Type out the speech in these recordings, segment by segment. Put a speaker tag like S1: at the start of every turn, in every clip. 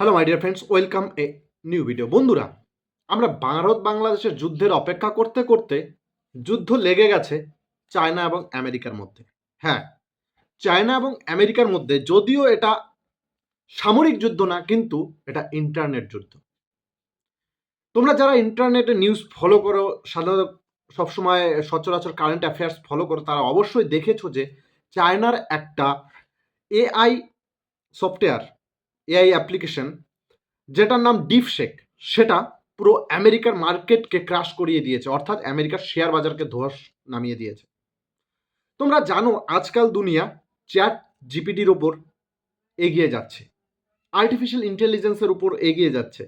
S1: Hello my dear friends welcome a new video বন্ধুরা, আমরা ভারত বাংলাদেশের যুদ্ধের অপেক্ষা করতে করতে যুদ্ধ লেগে গেছে চায়না এবং আমেরিকার মধ্যে। হ্যাঁ চায়না এবং আমেরিকার মধ্যে যদিও এটা সামরিক যুদ্ধ না, কিন্তু এটা ইন্টারনেট যুদ্ধ। তোমরা যারা ইন্টারনেটে নিউজ ফলো করো, সাধারণত সবসময় সচরাচর কারেন্ট অ্যাফেয়ার্স ফলো করো, তারা অবশ্যই দেখেছ যে চায়নার একটা এআই সফটওয়্যার এআই অ্যাপ্লিকেশন যেটার নাম ডিপশেক সেটা পুরো আমেরিকার মার্কেটকে ক্রাশ করিয়ে দিয়েছে, অর্থাৎ আমেরিকার শেয়ার বাজারকে ধস নামিয়ে দিয়েছে। তোমরা জানো আজকাল দুনিয়া চ্যাট জিপিটির ওপর এগিয়ে যাচ্ছে আর্টিফিশিয়াল ইন্টেলিজেন্সের উপর এগিয়ে যাচ্ছে।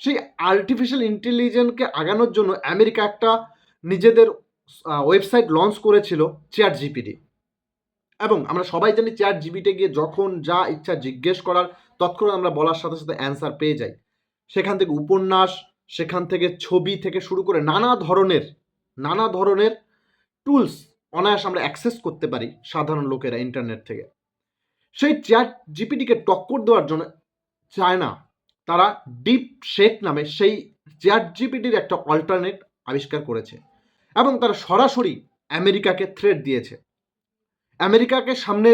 S1: সেই আর্টিফিশিয়াল ইন্টেলিজেন্সকে আগানোর জন্য আমেরিকা একটা নিজেদের ওয়েবসাইট লঞ্চ করেছিল চ্যাট জিপিটি এবং আমরা সবাই জানি চ্যাট জিবিতে গিয়ে যখন যা ইচ্ছা জিজ্ঞেস করার তৎক্ষণাৎ আমরা বলার সাথে সাথে অ্যান্সার পেয়ে যাই। সেখান থেকে উপন্যাস, সেখান থেকে ছবি থেকে শুরু করে নানা ধরনের নানা ধরনের টুলস অনায়াস আমরা অ্যাক্সেস করতে পারি সাধারণ লোকেরা ইন্টারনেট থেকে। সেই চ্যাট জিপিটিকে টক্কর দেওয়ার জন্য চায় না। তারা ডিপ শেক নামে সেই চ্যাট জিপিটির একটা অল্টারনেট আবিষ্কার করেছে এবং তারা সরাসরি আমেরিকাকে থ্রেট দিয়েছে। আমেরিকাকে সামনে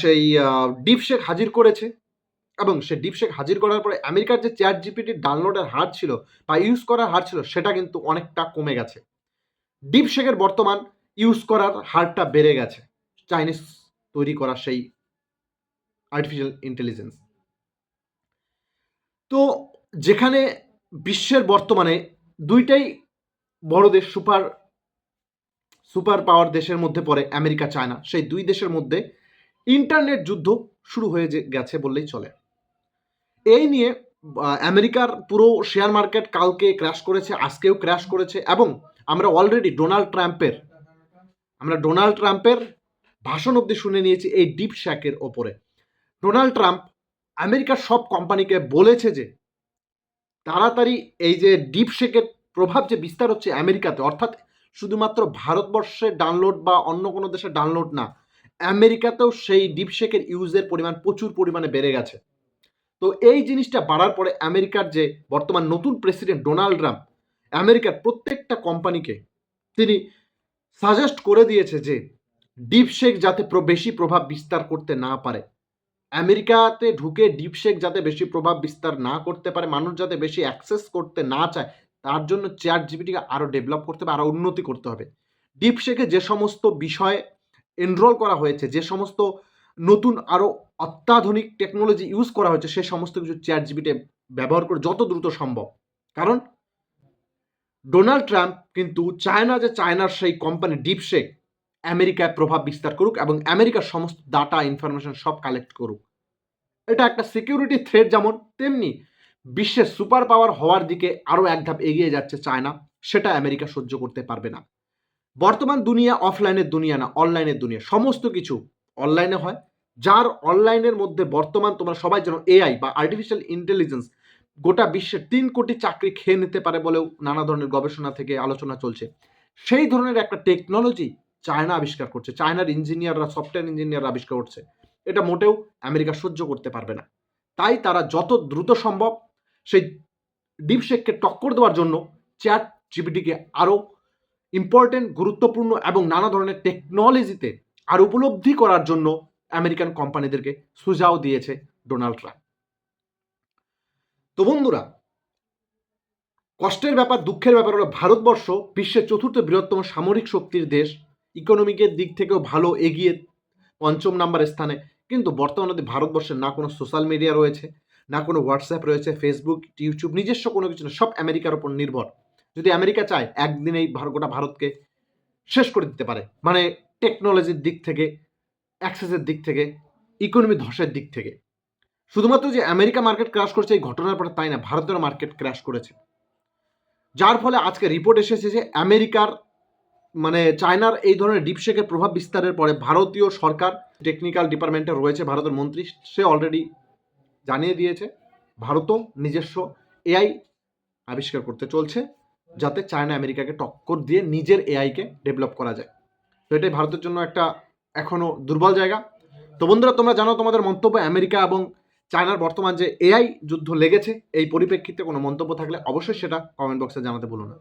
S1: সেই ডিপ ডিপশেক হাজির করেছে। এবং সে ডিপশেক হাজির করার পরে আমেরিকার যে চ্যাট জিপিটির ডাউনলোডের হার ছিল বা ইউজ করার হার ছিল, সেটা কিন্তু অনেকটা কমে গেছে। ডিপশেকের বর্তমান ইউজ করার হারটা বেড়ে গেছে, চাইনিজ তৈরি করা সেই আর্টিফিশিয়াল ইন্টেলিজেন্স তো যেখানে বিশ্বের বর্তমানে দুইটাই বড় দেশ, সুপার সুপার পাওয়ার দেশের মধ্যে পড়ে আমেরিকা, চায়না। সেই দুই দেশের মধ্যে ইন্টারনেট যুদ্ধ শুরু হয়ে গেছে বললেই চলে। এই নিয়ে আমেরিকার পুরো শেয়ার মার্কেট কালকে ক্র্যাশ করেছে, আজকেও ক্র্যাশ করেছে এবং আমরা অলরেডি ডোনাল্ড ট্রাম্পের, আমরা ডোনাল্ড ট্রাম্পের ভাষণ অবধি শুনে নিয়েছি এই ডিপ শ্যাকের ওপরে। ডোনাল্ড ট্রাম্প আমেরিকার সব কোম্পানিকে বলেছে যে, তাড়াতাড়ি এই যে ডিপ শেকের প্রভাব যে বিস্তার হচ্ছে আমেরিকাতে, অর্থাৎ শুধুমাত্র ভারতবর্ষে ডাউনলোড বা অন্য কোনো দেশে ডাউনলোড না, আমেরিকাতেও সেই ডিপশেকের ইউজের পরিমাণ প্রচুর পরিমাণে বেড়ে গেছে। তো এই জিনিসটা বাড়ার পরে আমেরিকার যে বর্তমান নতুন প্রেসিডেন্ট ডোনাল্ড ট্রাম্প, আমেরিকার প্রত্যেকটা কোম্পানিকে তিনি সাজেস্ট করে দিয়েছে যে ডিপশেক যাতে বেশি প্রভাব বিস্তার করতে না পারে। আমেরিকাতে ঢুকে ডিপশেক যাতে বেশি প্রভাব বিস্তার না করতে পারে, মানুষ যাতে বেশি অ্যাক্সেস করতে না চায়, তার জন্য চ্যাট জিপিটিকে আরও ডেভেলপ করতে হবে আরও উন্নতি করতে হবে। ডিপশেকে যে সমস্ত বিষয়ে এনরোল করা হয়েছে, যে সমস্ত নতুন আরও অত্যাধুনিক টেকনোলজি ইউজ করা হয়েছে, সে সমস্ত কিছু চ্যাট জিপিটি ব্যবহার করে যত দ্রুত সম্ভব। কারণ ডোনাল্ড ট্রাম্প কিন্তু চায় না যে চায়নার সেই কোম্পানি ডিপশেক আমেরিকায় প্রভাব বিস্তার করুক এবং আমেরিকার সমস্ত ডাটা ইনফরমেশন সব কালেক্ট করুক। এটা একটা সিকিউরিটি থ্রেট যেমন, তেমনি বিশ্বের সুপার পাওয়ার হওয়ার দিকে আরও এক ধাপ এগিয়ে যাচ্ছে চায়না সেটা আমেরিকা সহ্য করতে পারবে না। বর্তমান দুনিয়া অফলাইনের দুনিয়া না অনলাইনের দুনিয়া, সমস্ত কিছু অনলাইনে হয়, যার অনলাইনের মধ্যে বর্তমান তোমরা সবাই জানো এআই বা আর্টিফিশিয়াল ইন্টেলিজেন্স গোটা বিশ্বের তিন কোটি চাকরি খেয়ে নিতে পারে বলেও নানা ধরনের গবেষণা থেকে আলোচনা চলছে। সেই ধরনের একটা টেকনোলজি চায়না আবিষ্কার করছে। চায়নার ইঞ্জিনিয়াররা সফটওয়্যার ইঞ্জিনিয়াররা আবিষ্কার করছে। এটা মোটেও আমেরিকা সহ্য করতে পারবে না। তাই তারা যত দ্রুত সম্ভব সেই ডিপশেককে টক্কর দেওয়ার জন্য চ্যাট জিপিটিকে আরও ইম্পর্টেন্ট গুরুত্বপূর্ণ এবং নানা ধরনের টেকনোলজিতে আর উপলব্ধি করার জন্য আমেরিকান কোম্পানিদেরকে সুঝাও দিয়েছে ডোনাল্ড ট্রাম্প। তো বন্ধুরা, কষ্টের ব্যাপার, দুঃখের ব্যাপার হলো ভারতবর্ষ বিশ্বের চতুর্থ বৃহত্তম সামরিক শক্তির দেশ। ইকোনমিকের দিক থেকেও ভালো, এগিয়ে পঞ্চম নাম্বার স্থানে। কিন্তু বর্তমানে ভারতবর্ষের না কোনো সোশ্যাল মিডিয়া রয়েছে, না কোনো হোয়াটসঅ্যাপ রয়েছে ফেসবুক ইউটিউব নিজস্ব কোনো কিছু না, সব আমেরিকার ওপর নির্ভর। যদি আমেরিকা চায়, একদিনেই গোটা ভারতকে শেষ করে দিতে পারে। মানে টেকনোলজির দিক থেকে অ্যাক্সেসের দিক থেকে ইকোনমি ধসের দিক থেকে। শুধুমাত্র যে আমেরিকা মার্কেট ক্র্যাশ করেছে এই ঘটনার পরে তাই না, ভারতের মার্কেট ক্র্যাশ করেছে। যার ফলে আজকে রিপোর্ট এসেছে যে আমেরিকার মানে চায়নার এই ধরনের ডিপশেকের প্রভাব বিস্তারের পরে ভারতীয় সরকার টেকনিক্যাল ডিপার্টমেন্টে রয়েছে ভারতের মন্ত্রী, সে অলরেডি জানিয়ে দিয়েছে, ভারতও নিজস্ব এআই আবিষ্কার করতে চলছে, যাতে চায়না আমেরিকাকে টক্কর দিয়ে নিজের এআইকে ডেভেলপ করা যায়। তো এটাই ভারতের জন্য একটা এখনও দুর্বল জায়গা। তো বন্ধুরা, তোমরা জানো তোমাদের মন্তব্য আমেরিকা এবং চায়নার বর্তমান যে এআই যুদ্ধ লেগেছে, এই পরিপ্রেক্ষিতে কোনো মন্তব্য থাকলে অবশ্যই সেটা কমেন্ট বক্সে জানাতে বলুন না।